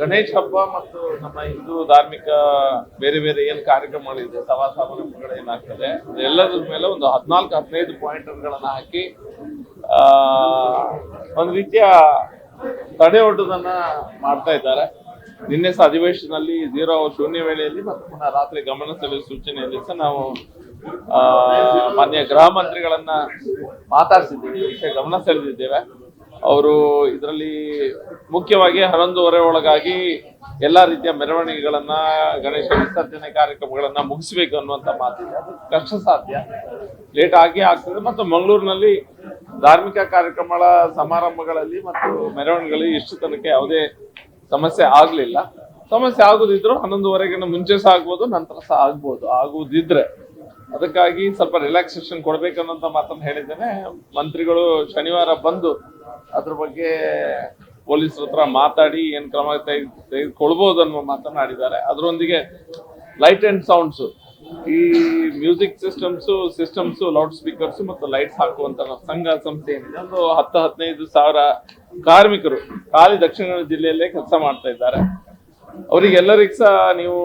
ಗಣೇಶ ಹಬ್ಬ ಮತ್ತು ನಮ್ಮ ಹಿಂದೂ ಧಾರ್ಮಿಕ ಬೇರೆ ಬೇರೆ ಏನು ಕಾರ್ಯಕ್ರಮಗಳಿದೆ ಸಭಾ ಸಮಾರಂಭಗಳು ಏನಾಗ್ತದೆ ಎಲ್ಲದ್ರ ಮೇಲೆ ಒಂದು ಹದಿನಾಲ್ಕು, ಹದಿನೈದು ಪಾಯಿಂಟರ್ಗಳನ್ನ ಹಾಕಿ ಒಂದು ರೀತಿಯ ತಡೆಯೊಡ್ಡುದನ್ನ ಮಾಡ್ತಾ ಇದ್ದಾರೆ. ನಿನ್ನೆ ಸಹ ಅಧಿವೇಶನದಲ್ಲಿ ಝೀರೋ ಶೂನ್ಯ ವೇಳೆಯಲ್ಲಿ ಮತ್ತು ಪುನಃ ರಾತ್ರಿ ಗಮನ ಸೆಳೆಯುವ ಸೂಚನೆಯಲ್ಲಿ ಸಹ ನಾವು ಮಾನ್ಯ ಗೃಹ ಮಂತ್ರಿಗಳನ್ನ ಮಾತಾಡಿಸಿದ್ದೀವಿ, ವಿಷಯ ಗಮನ ಸೆಳೆದಿದ್ದೇವೆ. ಅವರು ಇದರಲ್ಲಿ ಮುಖ್ಯವಾಗಿ ಹನ್ನೊಂದುವರೆ ಒಳಗಾಗಿ ಎಲ್ಲಾ ರೀತಿಯ ಮೆರವಣಿಗೆಗಳನ್ನ, ಗಣೇಶ ವಿಸರ್ಜನೆ ಕಾರ್ಯಕ್ರಮಗಳನ್ನ ಮುಗಿಸ್ಬೇಕು ಅನ್ನುವಂತ ಮಾತಿದೆ. ಅದು ಕಷ್ಟ ಸಾಧ್ಯ. ಲೇಟ್ ಆಗಿ ಆಗ್ತದೆ ಮತ್ತು ಮಂಗಳೂರಿನಲ್ಲಿ ಧಾರ್ಮಿಕ ಕಾರ್ಯಕ್ರಮಗಳ ಸಮಾರಂಭಗಳಲ್ಲಿ ಮತ್ತು ಮೆರವಣಿಗೆಗಳಲ್ಲಿ ಇಷ್ಟು ತನಕ ಯಾವುದೇ ಸಮಸ್ಯೆ ಆಗ್ಲಿಲ್ಲ. ಸಮಸ್ಯೆ ಆಗುದಿದ್ರು ಹನ್ನೊಂದುವರೆಗಿನ ಮುಂಚೆ ಸಹ ಆಗ್ಬೋದು, ನಂತರ ಸಹ ಆಗ್ಬೋದು, ಆಗುದಿದ್ರೆ. ಅದಕ್ಕಾಗಿ ಸ್ವಲ್ಪ ರಿಲ್ಯಾಕ್ಸೇಷನ್ ಕೊಡ್ಬೇಕನ್ನೋಂತ ಮಾತನ್ನು ಹೇಳಿದ್ದೇನೆ. ಮಂತ್ರಿಗಳು ಶನಿವಾರ ಬಂದು ಅದ್ರ ಬಗ್ಗೆ ಪೊಲೀಸರ ಹತ್ರ ಮಾತಾಡಿ ಏನ್ ಕ್ರಮ ತೆಗೆದು ತೆಗೆದುಕೊಳ್ಬಹುದು ಅನ್ನುವ ಮಾತನಾಡಿದ್ದಾರೆ ಅದರೊಂದಿಗೆ ಲೈಟ್ ಅಂಡ್ ಸೌಂಡ್ಸ್ ಈ music systems systems loud speakers ಮತ್ತು ಲೈಟ್ಸ್ ಹಾಕುವಂತ ಸಂಘ ಸಂಸ್ಥೆ ಒಂದು ಹತ್ತು ಹದಿನೈದು ಸಾವಿರ ಕಾರ್ಮಿಕರು ಖಾಲಿ ದಕ್ಷಿಣ ಕನ್ನಡ ಜಿಲ್ಲೆಯಲ್ಲೇ ಕೆಲಸ ಮಾಡ್ತಾ ಇದ್ದಾರೆ. ಅವರಿಗೆಲ್ಲರಿಗೂ ಸಹ ನೀವು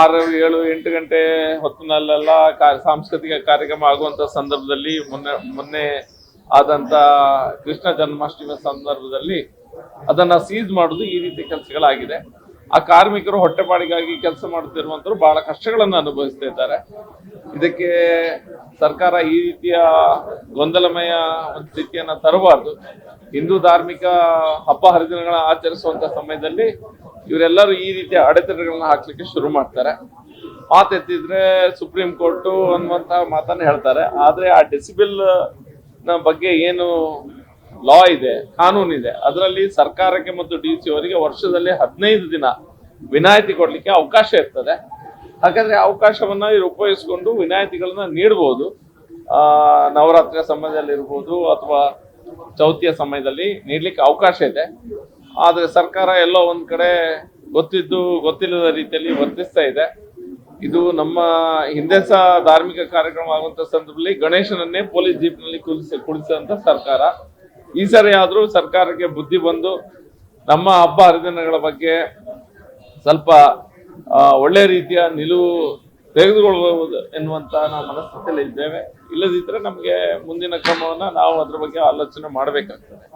ಆರು, ಏಳು, ಎಂಟು ಗಂಟೆ ಹೊತ್ತಿನಲ್ಲೆಲ್ಲ ಸಾಂಸ್ಕೃತಿಕ ಕಾರ್ಯಕ್ರಮ ಆಗುವಂತ ಸಂದರ್ಭದಲ್ಲಿ ಮೊನ್ನೆ ಮೊನ್ನೆ ಆದಂತ ಕೃಷ್ಣ ಜನ್ಮಾಷ್ಟಮಿ ಸಂದರ್ಭದಲ್ಲಿ ಅದನ್ನ ಸೀಸ್ ಮಾಡುದು ಈ ರೀತಿ ಕೆಲಸಗಳಾಗಿದೆ. ಆ ಕಾರ್ಮಿಕರು ಹೊಟ್ಟೆಪಾಡಿಗಾಗಿ ಕೆಲಸ ಮಾಡುತ್ತಿರುವಂತರು ಬಹಳ ಕಷ್ಟಗಳನ್ನು ಅನುಭವಿಸ್ತಾ ಇದ್ದಾರೆ. ಇದಕ್ಕೆ ಸರ್ಕಾರ ಈ ರೀತಿಯ ಗೊಂದಲಮಯ ಒಂದು ಸ್ಥಿತಿಯನ್ನ ತರಬಾರ್ದು. ಹಿಂದೂ ಧಾರ್ಮಿಕ ಹಬ್ಬ ಹರಿದಿನಗಳ ಆಚರಿಸುವಂತ ಸಮಯದಲ್ಲಿ ಇವರೆಲ್ಲರೂ ಈ ರೀತಿಯ ಅಡೆತಡೆಗಳನ್ನ ಹಾಕ್ಲಿಕ್ಕೆ ಶುರು ಮಾಡ್ತಾರೆ. ಮಾತೆತ್ತಿದ್ರೆ ಸುಪ್ರೀಂ ಕೋರ್ಟ್ ಅನ್ನುವಂತ ಮಾತನ್ನ ಹೇಳ್ತಾರೆ. ಆದ್ರೆ ಆ ಡೆಸಿಬಿಲ್ ನ ಬಗ್ಗೆ ಏನು ಲಾ ಇದೆ, ಕಾನೂನು ಇದೆ, ಅದರಲ್ಲಿ ಸರ್ಕಾರಕ್ಕೆ ಮತ್ತು ಡಿ ಸಿ ಅವರಿಗೆ ವರ್ಷದಲ್ಲಿ ಹದಿನೈದು ದಿನ ವಿನಾಯಿತಿ ಕೊಡಲಿಕ್ಕೆ ಅವಕಾಶ ಇರ್ತದೆ. ಹಾಗಾದ್ರೆ ಅವಕಾಶವನ್ನು ವಿನಾಯಿತಿಗಳನ್ನು ಉಪಯೋಗಿಸ್ಕೊಂಡು ವಿನಾಯಿತಿಗಳನ್ನ ನೀಡಬಹುದು ನವರಾತ್ರಿಯ ಸಮಯದಲ್ಲಿ ಇರ್ಬೋದು ಅಥವಾ ಚೌತಿಯ ಸಮಯದಲ್ಲಿ ನೀಡ್ಲಿಕ್ಕೆ ಅವಕಾಶ ಇದೆ. ಆದರೆ ಸರ್ಕಾರ ಎಲ್ಲೋ ಒಂದು ಕಡೆ ಗೊತ್ತಿದ್ದು ಗೊತ್ತಿಲ್ಲದ ರೀತಿಯಲ್ಲಿ ವರ್ತಿಸ್ತಾ ಇದೆ. ಇದು ನಮ್ಮ ಹಿಂದೆ ಸಹ ಧಾರ್ಮಿಕ ಕಾರ್ಯಕ್ರಮ ಆಗುವಂತ ಸಂದರ್ಭದಲ್ಲಿ ಗಣೇಶನನ್ನೇ ಪೊಲೀಸ್ ಜೀಪ್ನಲ್ಲಿ ಕುಳಿಸಿ ಕುಳಿಸಿದಂತ ಸರ್ಕಾರ. ಈ ಸರಿ ಆದರೂ ಸರ್ಕಾರಕ್ಕೆ ಬುದ್ಧಿ ಬಂದು ನಮ್ಮ ಹಬ್ಬ ಹರಿದಿನಗಳ ಬಗ್ಗೆ ಸ್ವಲ್ಪ ಒಳ್ಳೆ ರೀತಿಯ ನಿಲುವು ತೆಗೆದುಕೊಳ್ಳಬಹುದು ಎನ್ನುವಂತ ನಾವು ಮನಸ್ಥಿತಿಯಲ್ಲಿ ಇದ್ದೇವೆ. ಇಲ್ಲದಿದ್ದರೆ ನಮಗೆ ಮುಂದಿನ ಕ್ರಮವನ್ನ ನಾವು ಅದ್ರ ಬಗ್ಗೆ ಆಲೋಚನೆ ಮಾಡಬೇಕಾಗ್ತದೆ.